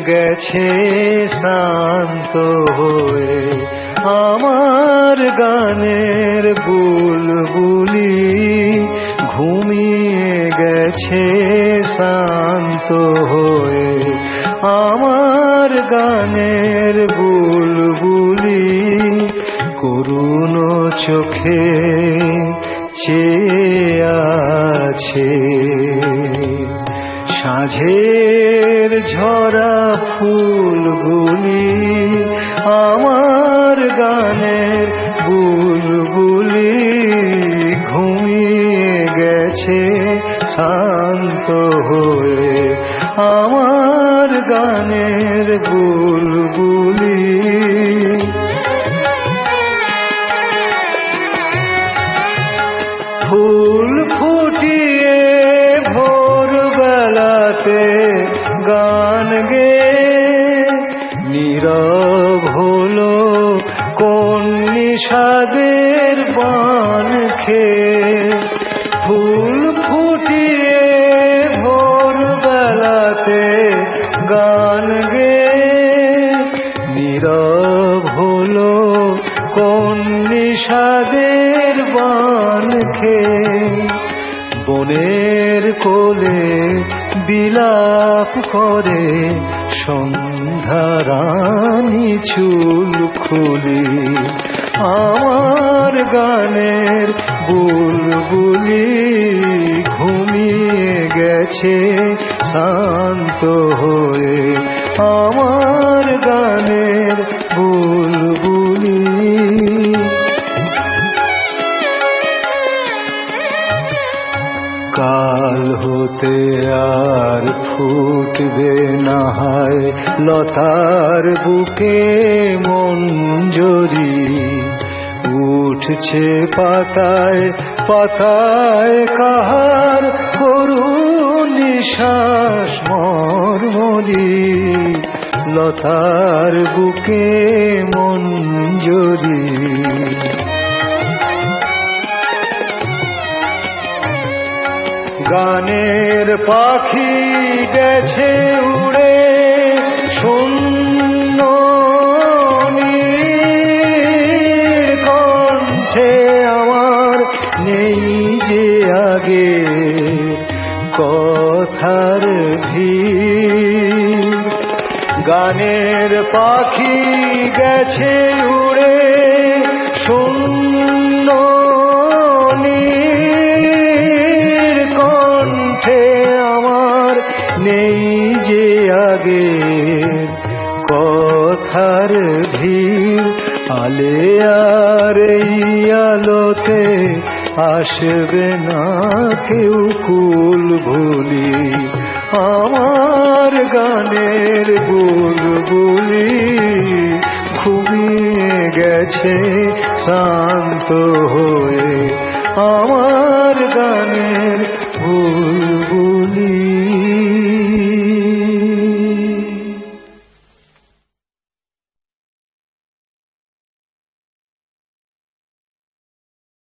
গেছে, শান্ত হয়ে। আমার গানের বুলবুলি ঘুমিয়ে গেছে, শান্ত হয়ে। আমার গানের বুলবুলি করুণ চোখে চেয়ে আছে। সাঁঝের ঝরা ফুলগুলি আমার গানের বুলবুলি ঘুমিয়ে গেছে, শান্ত হয়ে। আমার গানের বুলবুলি। ফুল ফুটিয়ে ভোর বেলাতে গান গে। নীরব হলো কোন নিষাদের বান খেয়ে। ফুল ফুটিয়ে ভোর বেলাতে গান গে। নীরব হলো কোন নিষাদের বান খেয়ে। বনের কোলে বিলাপ করে সন্ধ্যারানী চুল খুলি আমার গানের বুলবুলি ঘুমিয়ে গেছে শান্ত হয়ে আর ফুটবে না হয়, লতার বুকে মঞ্জরি উঠছে পাতায় পাতায় কাহার করুণ নিশ্বাস মর্মরি লতার বুকে মঞ্জরি গানের পাখি গেছে উড়ে, শূন্য কণ্ঠে আমার নেই যে আগে। কথার ভিড়, গানের পাখি গেছে উড়ে, শূন্য কথার ভিড়। আলে আর আলোতে আসবে না কেউ কুল ভুলি। আমার গানের বুলবুলি ঘুমিয়ে গেছে শান্ত হয়ে। আমার